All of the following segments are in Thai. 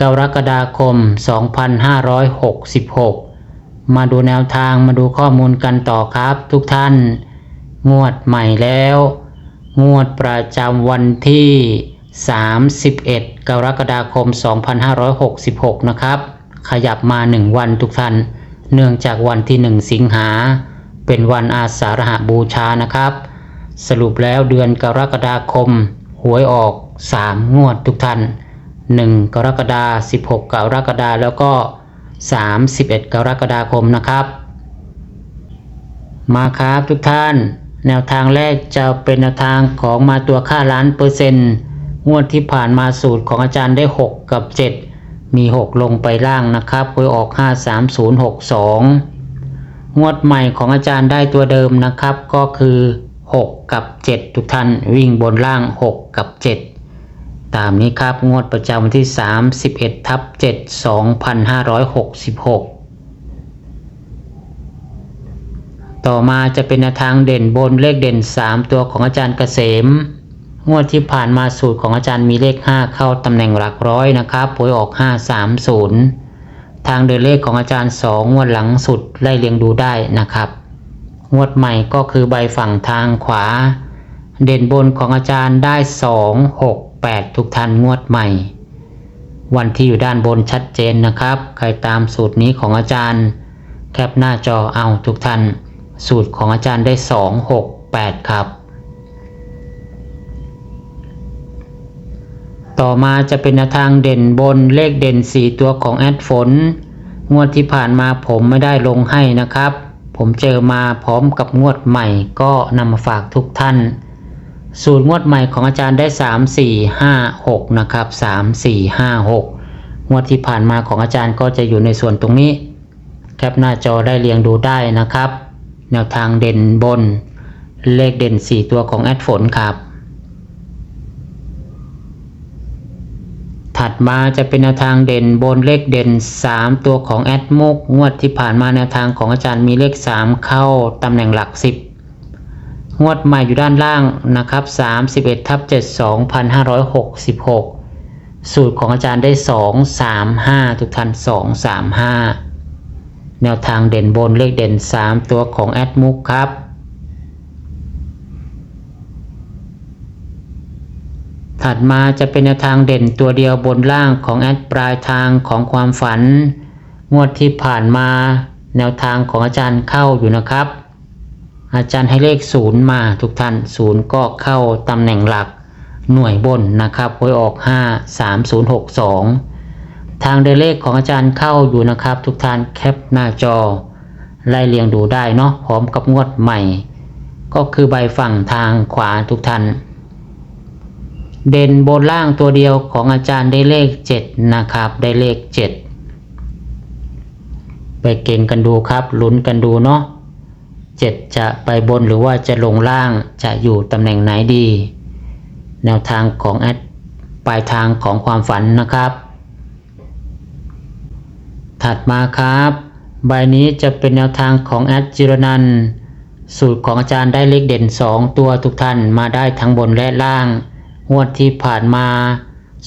กรกฎาคม 2566 มาดูแนวทางมาดูข้อมูลกันต่อครับทุกท่าน งวดใหม่แล้ว งวดประจำวันที่ 31 กรกฎาคม 2566 นะครับ ขยับมา 1 วันทุกท่าน เนื่องจากวันที่ 1 สิงหา เป็นวันอาสาฬหบูชานะครับ สรุปแล้วเดือนกรกฎาคม หวยออก 3 งวดทุกท่าน 1 กรกฎาคม 16 กรกฎาคม แล้วก็ 31 กรกฎาคมนะครับ มาครับทุกท่าน แนวทางแรกจะเป็นแนวทางของมาตัวค่าล้านเปอร์เซ็นต์งวดที่ผ่านมาสูตรของอาจารย์ได้ 6 กับ 7 มี 6 ลงไปล่างนะครับหวยออก 53062งวดใหม่ของอาจารย์ได้ตัวเดิมนะครับก็คือ 6 กับ 7 ทุกท่านวิ่งบนล่าง 6 กับ 7 ตามนี้ครับงวดประจำวันที่ 31ทับ7 2566 ต่อมาจะเป็นทางเด่นบนเลขเด่น 3 ตัวของอาจารย์เกษม งวดที่ผ่านมาสูตรของอาจารย์มีเลข 5 เข้าตำแหน่งหลักร้อยนะครับหวยออก 530 ทางเดินเลขของอาจารย์ 2 งวดหลังสุดไล่เรียงดูได้นะครับ งวดใหม่ก็คือใบฝั่งทางขวา เด่นบนของอาจารย์ได้ 2 6 8 ทุกท่านงวดใหม่ วันที่อยู่ด้านบนชัดเจนนะครับ ใครตามสูตรนี้ของอาจารย์ แคปหน้าจอเอาทุกท่าน สูตรของอาจารย์ได้ 2 6 8 ครับ ต่อมาจะเป็นทางเด่นบนเลขเด่น 4 ตัวของแอดฝน งวดที่ผ่านมาผมไม่ได้ลงให้นะครับ ผมเจอมาพร้อมกับงวดใหม่ก็นำมาฝากทุกท่าน สูตรงวดใหม่ของอาจารย์ได้ 3 4 5 6 นะครับ 3 4 5 6 งวดที่ผ่านมาของอาจารย์ก็จะอยู่ในส่วนตรงนี้ แคปหน้าจอได้เรียงดูได้นะครับ แนวทางเด่นบน เลขเด่น 4 ตัวของแอดฝนครับ ถัดมาจะเป็นแนวทางเด่นบนเลขเด่น 3 ตัวของแอดมุกงวดที่ผ่านมาแนวทางของอาจารย์มีเลข 3 เข้าตำแหน่งหลัก 10 งวดใหม่อยู่ด้านล่างนะครับ 31ทับ7 2566 สูตรของอาจารย์ได้ 2 3 5 ทุกท่าน2 3 5 แนวทางเด่นบนเลขเด่น 3 ตัวของแอดมุกครับ ถัดมาจะเป็นแนวทางเด่นตัวเดียวบนล่างของแอดปลายทางของความฝัน งวดที่ผ่านมา แนวทางของอาจารย์เข้าอยู่นะครับ อาจารย์ให้เลขศูนย์มาทุกท่านศูนย์ก็เข้าตำแหน่งหลักหน่วยบนนะครับหวยออก 5 3 0 6 2 ทางเดินเลขของอาจารย์เข้าอยู่นะครับ ทุกท่านแคปหน้าจอไล่เรียงดูได้เนาะพร้อมกับงวดใหม่ ก็คือใบฝั่งทางขวาทุกท่านเด่นบนล่างตัวเดียวของอาจารย์ได้เลข 7 นะครับ ได้เลข 7 ไปเก่งกันดูครับลุ้นกันดูเนาะ 7 จะไปบนหรือว่าจะลงล่างจะอยู่ตำแหน่งไหนดี แนวทางของแอดปลายทางของความฝันนะครับ ถัดมาครับ ใบนี้จะเป็นแนวทางของแอดจิรนันสูตรของอาจารย์ได้เลขเด่น 2 ตัวทุกท่านมาได้ทั้งบนและล่างงวดที่ผ่านมา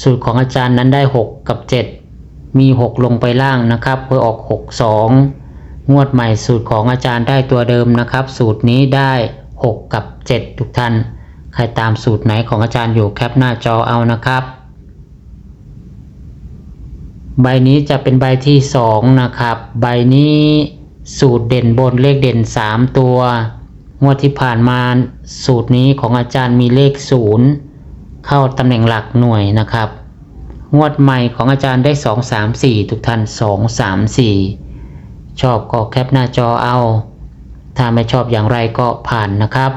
สูตรของอาจารย์นั้นได้ 6 กับ 7 มี 6 ลงไปล่างนะครับเพื่อออก 6 2 งวดใหม่สูตรของอาจารย์ได้ตัวเดิมนะครับ สูตรนี้ได้ 6 กับ 7 ทุกท่าน ใครตามสูตรไหนของอาจารย์อยู่แคปหน้าจอเอานะครับ ใบนี้จะเป็นใบที่ 2 นะครับ ใบนี้สูตรเด่นบนเลขเด่น 3 ตัว งวดที่ผ่านมาสูตรนี้ของอาจารย์มีเลข 0 เข้าตำแหน่งหลักหน่วยนะครับ งวดใหม่ของอาจารย์ได้ 2 3 4 ทุกท่าน 2 3 4 ชอบก็แคปหน้าจอเอา ถ้าไม่ชอบอย่างไรก็ผ่านนะครับ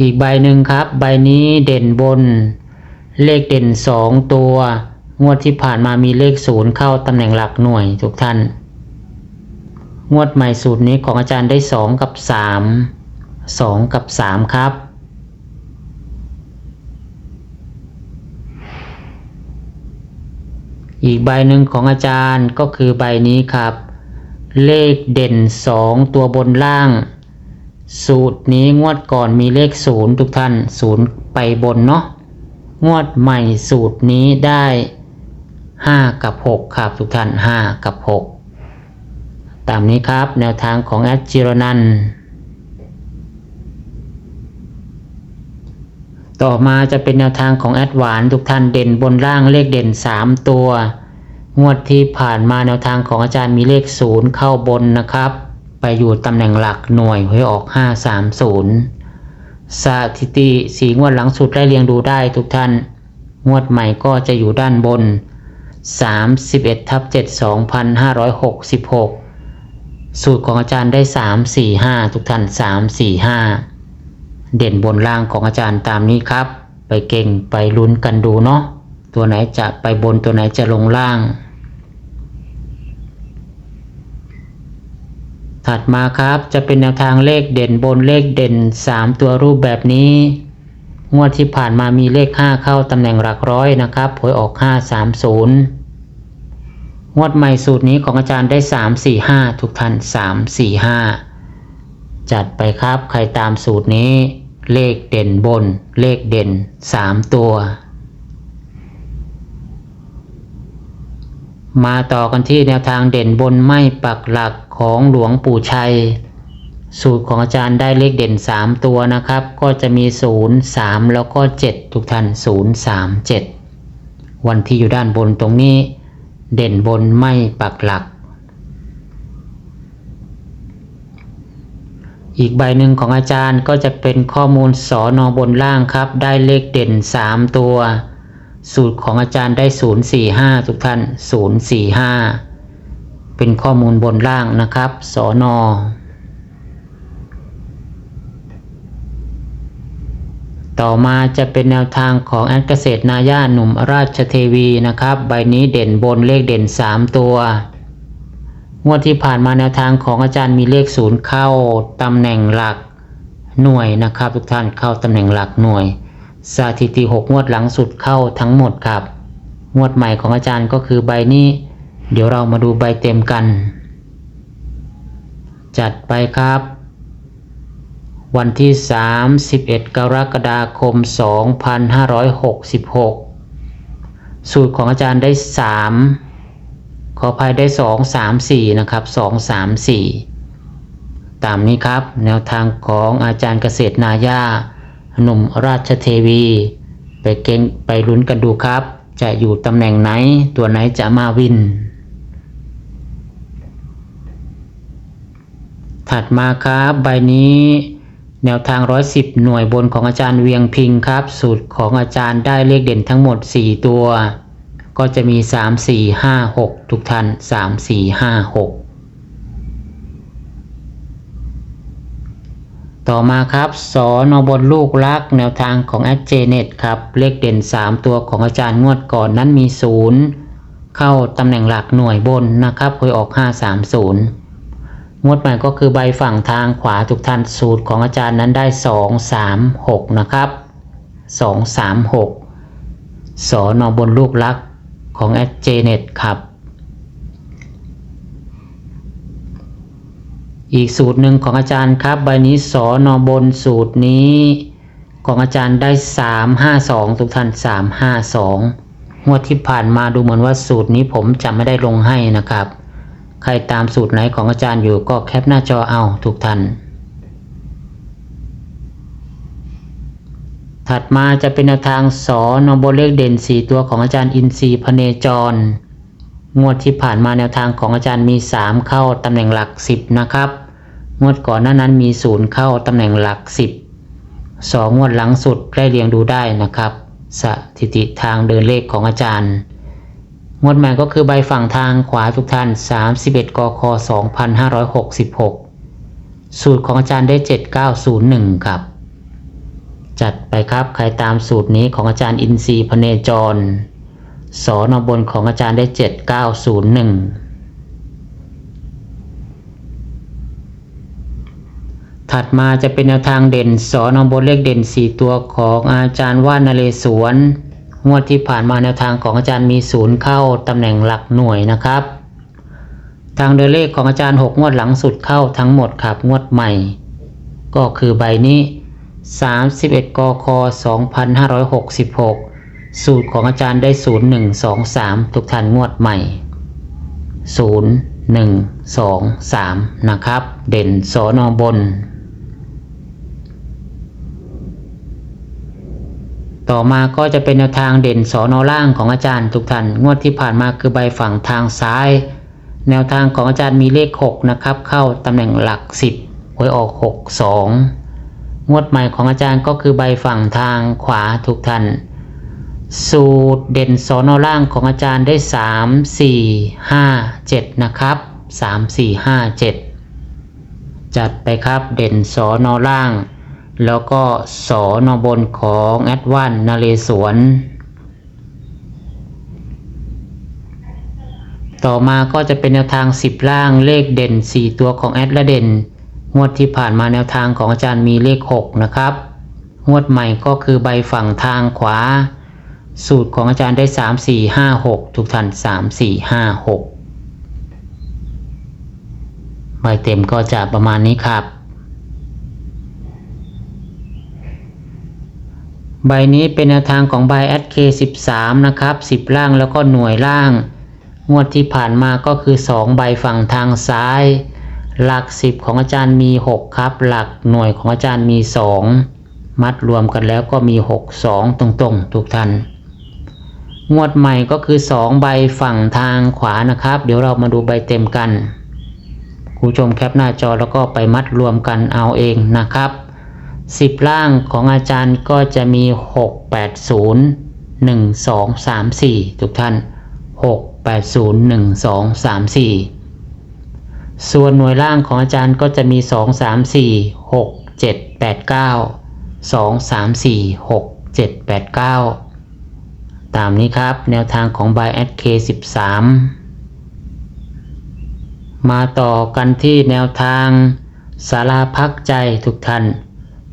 อีกใบหนึ่งครับ ใบนี้เด่นบน เลขเด่นสองตัว งวดที่ผ่านมามีเลขศูนย์เข้าตำแหน่งหลักหน่วยทุกท่าน งวดใหม่สูตรนี้ของอาจารย์ได้สองกับสามสองกับสามครับ อีกใบหนึ่งของอาจารย์ก็คือใบนี้ครับ เลขเด่นสองตัวบนล่าง สูตรนี้งวดก่อนมีเลขศูนย์ทุกท่านศูนย์ไปบนเนาะงวดใหม่สูตรนี้ได้ห้ากับหกครับทุกท่านห้ากับหกตามนี้ครับแนวทางของแอดจิรนัน ต่อมาจะเป็นแนวทางของแอดหวานทุกท่านเด่นบนล่างเลขเด่น 3 ตัว งวดที่ผ่านมาแนวทางของอาจารย์มีเลข 0 เข้าบนนะครับ ไปอยู่ตำแหน่งหลักหน่วยหวยออก 530สถิติสีงวดหลังสุดได้เรียงดูได้ทุกท่าน งวดใหม่ก็จะอยู่ด้านบน 31ทับ7 2566 สูตรของอาจารย์ได้ 3 4 5 ทุกท่าน 3 4 5 เด่นบนล่างของอาจารย์ตามนี้ครับ ไปเก่งไปลุ้นกันดูเนาะตัวไหนจะไปบนตัวไหนจะลงล่าง ถัดมาครับจะเป็นแนวทางเลขเด่นบนเลขเด่น 3 ตัวรูปแบบนี้ งวดที่ผ่านมามีเลข 5 เข้าตำแหน่งหลักร้อยนะครับหวยออก 530งวดใหม่สูตรนี้ของอาจารย์ได้ 3 4 5 ทุกท่าน 3 4 5 จัดไปครับใครตามสูตรนี้ เลขเด่นบน เลขเด่น 3 ตัว มาต่อกันที่แนวทางเด่นบนไม่ปักหลักของหลวงปู่ชัย สูตรของอาจารย์ได้เลขเด่น 3 ตัวนะครับ ก็จะมี 0 3 แล้วก็ 7 ทุกท่าน 0 3 7 วันที่อยู่ด้านบนตรงนี้ เด่นบนไม่ปักหลัก อีกใบหนึ่งของอาจารย์ก็จะเป็นข้อมูลสอนอบนล่างครับ ได้เลขเด่น 3 ตัว สูตรของอาจารย์ได้ 045 ทุกท่าน 045 เป็นข้อมูลบนล่างนะครับสอนอต่อมาจะเป็นแนวทางของแอดเกษตรนาย่าหนุ่มราชเทวีนะครับ ใบนี้เด่นบนเลขเด่น 3 ตัว งวดที่ผ่านมาแนวทางของอาจารย์มีเลขศูนย์เข้าตำแหน่งหลักหน่วยนะครับ ทุกท่านเข้าตำแหน่งหลักหน่วย สถิติ 6 งวดหลังสุดเข้าทั้งหมดครับ งวดใหม่ของอาจารย์ก็คือใบนี้ เดี๋ยวเรามาดูใบเต็มกัน จัดไปครับ วันที่ 31 กรกฎาคม 2566 สูตรของอาจารย์ได้ 3 ขออภัยได้2 3 4นะครับ2 3 4ตามนี้ครับ แนวทางของอาจารย์เกษตรนาญาหนุ่มราชเทวี ไปเก่งไปลุ้นกันดูครับ จะอยู่ตำแหน่งไหนตัวไหนจะมาวิน ถัดมาครับใบนี้แนวทาง 110 หน่วยบนของอาจารย์เวียงพิงครับ สูตรของอาจารย์ได้เลขเด่นทั้งหมด 4 ตัว ก็จะมี 3 4 5 6 ทุกท่าน 3 4 5 6 ต่อมาครับสอนอบนลูกรักแนวทางของแอดเจเน็ตครับ เลขเด่น 3 ตัวของอาจารย์งวดก่อนนั้นมี 0 เข้าตำแหน่งหลักหน่วยบนนะครับเคยออก 530งวดใหม่ก็คือใบฝั่งทางขวาทุกท่านสูตรของอาจารย์นั้นได้ 2 3 6 นะครับ 2 3 6 สอนอบนลูกรัก ของแอดเจเน็ตครับ อีกสูตรหนึ่งของอาจารย์ครับ ใบนี้สอนอบนสูตรนี้ของอาจารย์ได้ 352 ทุกท่าน 352งวดที่ผ่านมาดูเหมือนว่าสูตรนี้ผมจะไม่ได้ลงให้นะครับ ใครตามสูตรไหนของอาจารย์อยู่ก็แคปหน้าจอเอาทุกท่าน ถัดมาจะเป็นแนวทางสอนอบเลขเด่น 4 ตัวของอาจารย์อินทรีย์พเนจร งวดที่ผ่านมาแนวทางของอาจารย์มี 3 เข้าตำแหน่งหลัก 10 นะครับ งวดก่อนหน้านั้นมี 0 เข้าตำแหน่งหลัก 10 2 งวดหลังสุดได้เรียงดูได้นะครับ สถิติทางเดินเลขของอาจารย์ งวดใหม่ก็คือใบฝั่งทางขวาทุกท่าน 31 กค 2566 สูตรของอาจารย์ได้ 7901 ครับ จัดไปครับใครตามสูตรนี้ของอาจารย์อินทรีย์พเนจร สอนอบนของอาจารย์ได้ 7901 ถัดมาจะเป็นแนวทางเด่นสอนอบนเลขเด่น 4 ตัวของอาจารย์ว่านนเรศวรงวดที่ผ่านมาแนวทางของอาจารย์มีศูนย์เข้าตำแหน่งหลักหน่วยนะครับ ทางเดินเลขของอาจารย์ 6 งวดหลังสุดเข้าทั้งหมดครับงวดใหม่ ก็คือใบนี้ 31 กค 2566 สูตรของอาจารย์ได้ 0123 ทุกท่านงวดใหม่ 0 1 2 3 นะครับ เด่นสอนอบน ต่อมาก็จะเป็นแนวทางเด่นสอนอล่างของอาจารย์ทุกท่าน งวดที่ผ่านมาคือใบฝั่งทางซ้าย แนวทางของอาจารย์มีเลข 6 นะครับ เข้าตำแหน่งหลัก 10 หวยออก 6 2 งวดใหม่ของอาจารย์ก็คือใบฝั่งทางขวาทุกท่านสูตรเด่นสอนอล่างของอาจารย์ได้ 3 4 5 7 นะครับ 3 4 5 7 จัดไปครับเด่นสอนอล่าง แล้วก็สอนอบนของแอดวันนาเรศวรต่อมาก็จะเป็นแนวทาง 10 ล่างเลขเด่น 4 ตัวของแอดและเด่น งวดที่ผ่านมาแนวทางของอาจารย์มีเลข 6 นะครับ งวดใหม่ก็คือใบฝั่งทางขวา สูตรของอาจารย์ได้ 3 4 5 6 ทุกท่าน3 4 5 6ใบเต็มก็จะประมาณนี้ครับ ใบนี้เป็นแนวทางของใบ SK13 นะครับ 10 ล่างแล้วก็หน่วยล่าง งวดที่ผ่านมาก็คือ 2 ใบฝั่งทางซ้าย หลัก 10 ของอาจารย์มี 6 ครับ หลักหน่วยของอาจารย์มี 2 มัดรวมกันแล้วก็มี 6 2 ตรงๆ ทุกท่านงวดใหม่ก็คือ 2 ใบฝั่งทางขวานะครับ เดี๋ยวเรามาดูใบเต็มกันคุณผู้ชมแคปหน้าจอแล้วก็ไปมัดรวมกันเอาเองนะครับ 10 ล่างของอาจารย์ก็จะมี 6 8 0 1 2 3 4 ทุกท่าน 6 8 0 1 2 3 4 ส่วนหน่วยล่างของอาจารย์ก็จะมี 2 3 4 6 7 8 9 2 3 4 6 7 8 9 ตามนี้ครับแนวทางของ by k 13มาต่อกันที่แนวทางสาราพักใจทุกท่าน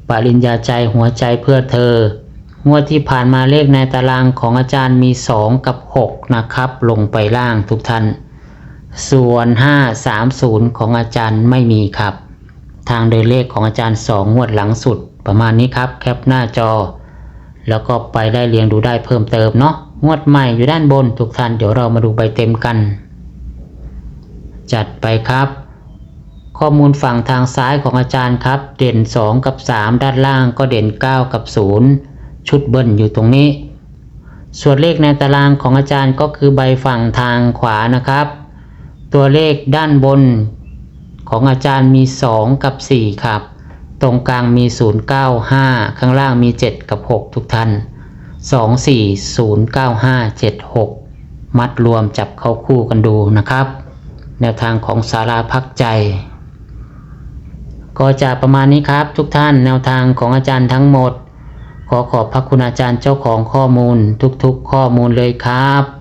ปริญญาใจหัวใจเพื่อเธองวดที่ผ่านมาเลขในตารางของอาจารย์มี 2 กับ 6 นะครับ ลงไปล่างทุกท่าน ส่วน 530 ของอาจารย์ไม่มีครับ ทางเดินเลขของอาจารย์ 2 งวดหลังสุดประมาณนี้ครับ แคปหน้าจอ แล้วก็ไปได้เรียงดูได้เพิ่มเติมเนาะงวดใหม่อยู่ด้านบนทุกท่านเดี๋ยวเรามาดูใบเต็มกัน จัดไปครับ ข้อมูลฝั่งทางซ้ายของอาจารย์ครับ เด่น 2 กับ 3 ด้านล่างก็เด่น 9 กับ 0 ชุดเบิ้ลอยู่ตรงนี้ ส่วนเลขในตารางของอาจารย์ก็คือใบฝั่งทางขวานะครับ ตัวเลขด้านบนของอาจารย์มี 2 กับ 4 ครับ ตรงกลางมี 095 ข้างล่างมี 7 กับ 6 ทุกท่าน 2 4 0 9 5 7 6มัดรวมจับเข้าคู่กันดูนะครับ แนวทางของสาราพักใจ ก็จะประมาณนี้ครับทุกท่านแนวทางของอาจารย์ทั้งหมด ขอขอบพระคุณอาจารย์เจ้าของข้อมูลทุกๆ ข้อมูลเลยครับ